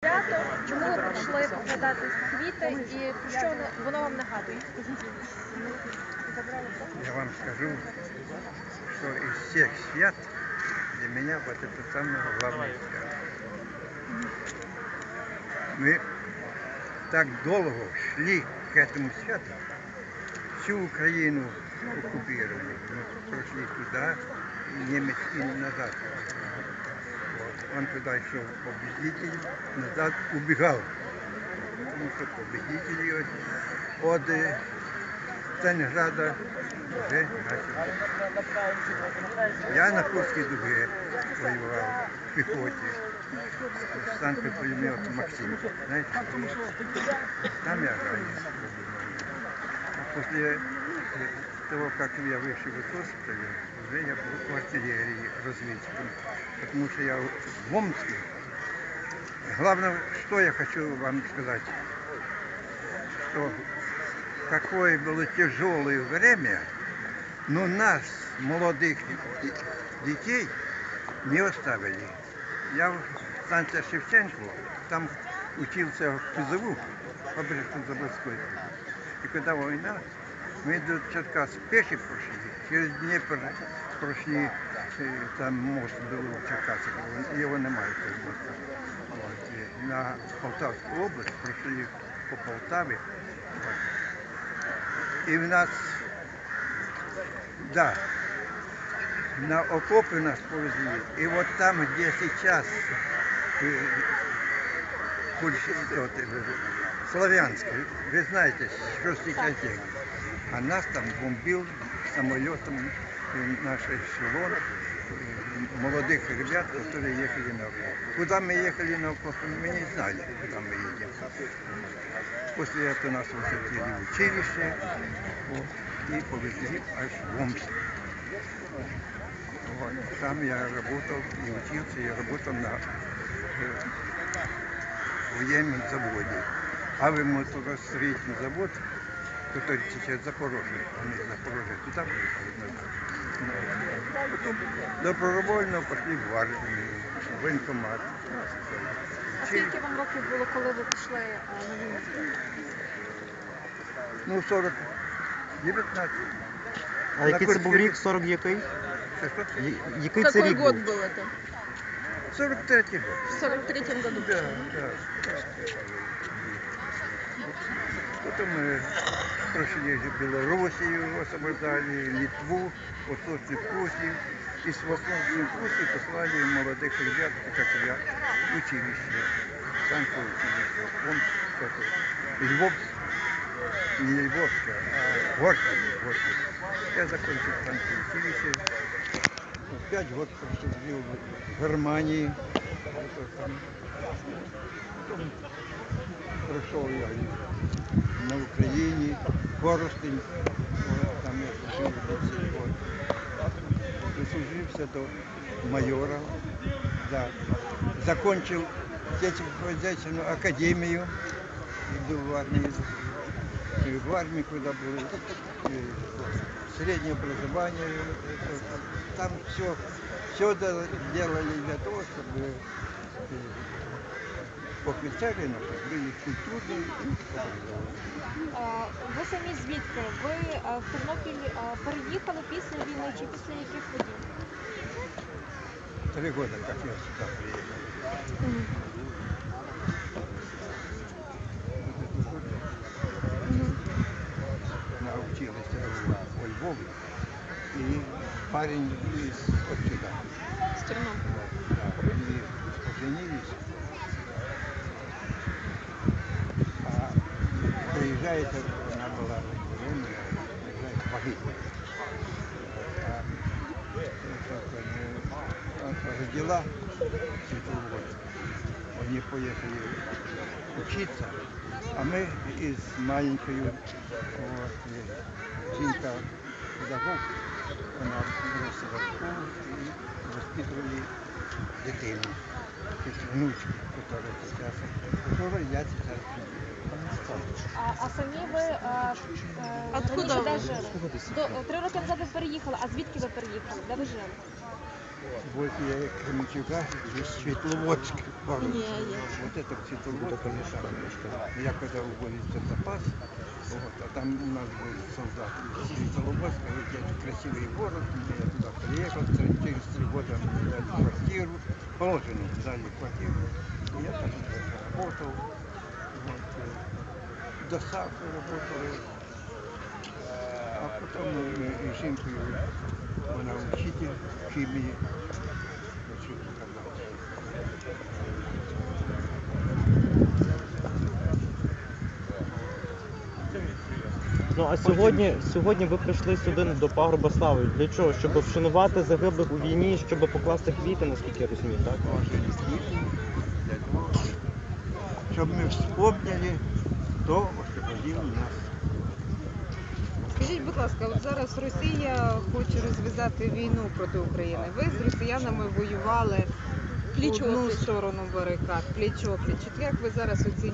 свято, чому ви прийшли покладати квіти і про що воно- воно вам нагадує? Я вам скажу, что из всех свят для меня вот это самое главное свято. Мы так долго шли к этому святу, всю Украину оккупировали. Мы прошли туда, и немец и назад. Он туда шел победитель, назад убегал. Потому что победители от, Сталинграда вже начали. Я на Курській дуге воював в піхоті. Станковий пулемет Максим. Знаєте? Там я ранен. А после э, того, как я вышел из госпиталя, уже я был в артиллерии разведчиком. Потому что я в Омске. Главное, что я хочу вам сказать, что какое было тяжелое время, но нас, молодых детей, не оставили. Я в станции Шевченко, там учился в ПЗУ, Побережно-Заводской. И когда война, мы до Черкас пеши прошли, через Днепр прошли, э, там мост был в Черкасах, его- его немає цього моста. От, і на Полтавську область пройшли по Полтаві. От. І в нас, да, на окопи нас повезли. І от там, де зараз е, Польща- от, е, Славянськ, ви знаєте, що зараз де. А нас там бомбил самолетом наш эшелон э, молодых ребят, которые ехали на окоп. Куда мы ехали на окоп, мы не знали, куда мы едем. После этого нас высадили в училище вот, и повезли аж в Омск. Вот. Там я работал и учился, я работал на э, военном заводе. Авиамоторостроительный завод, который сейчас Запорожье, он из Запорожья туда приехали назад. Потом добровольно пошли в армию, в военкомат. А скільки вам років було, коли ви пішли е, на війну? Ну, 40, 19. А який це На був квартирі. рік? 40 який? Что, что? Я- Який це рік був? был это? 43 год. В 43-м году. Да, да. Потом мы прошли же Белоруссию, освобождали Литву, Восточный Пруссию. И с Восточной Пруссии послали молодых ребят, как я, в училище. Станковое училище. Он это, Львов, не Львовское, а Горькое. Горькое. Я закончил станковое училище. Пять год прожил в Германии пройшов я і на Україні, Коростень, от, там я служив 10 років. Дослужився до майора, да. закончив сельскохозяйственную академию, и был в армии, и в армии, когда был э, среднее образование, это, там все, все делали для того, чтобы э, офицеры наши были культурные и образованные. Е, Ви самі звідки? Ви е, в Тернопіль е, переїхали після війни чи після яких подій? Три года, как я сюда приехал. Она училась во Львове, и парень из отсюда. З Тернополя. Да, и поженились. приезжает, она была беременна, приезжает погибла. А, э, э, родила Светловод. Они поехали учиться, а мы из маленькой вот, э, Тинка педагог, она бросила школу и воспитывали дитину, есть внучку, которая сейчас, которую я сейчас А, а самі ви а, а, раніше де жили? До, три роки назад ви переїхали, а звідки ви переїхали? Де ви жили? Возле Кременчуга есть Светловодск. Вот это там, Я когда уволился в запас, вот, а там у нас был солдат из Светловодска, вот красивый город, я туда приехал, через три года мне дали квартиру, положено, дали квартиру, и я там работал, вот, э, доставку работал, а потом мы с жінкою, вона вчитель хімії. Ну а сьогодні, сьогодні ви прийшли сюди до пагорба слави. Для чого? Щоб вшанувати загиблих у війні, щоб покласти квіти, наскільки я розумію, так? Щоб ми вспомнили, хто освободив нас. Скажіть, будь ласка, от зараз Росія хоче розв'язати війну проти України. Ви з росіянами воювали в одну сторону барикад, пліч опліч. От Як ви зараз оцінюєте?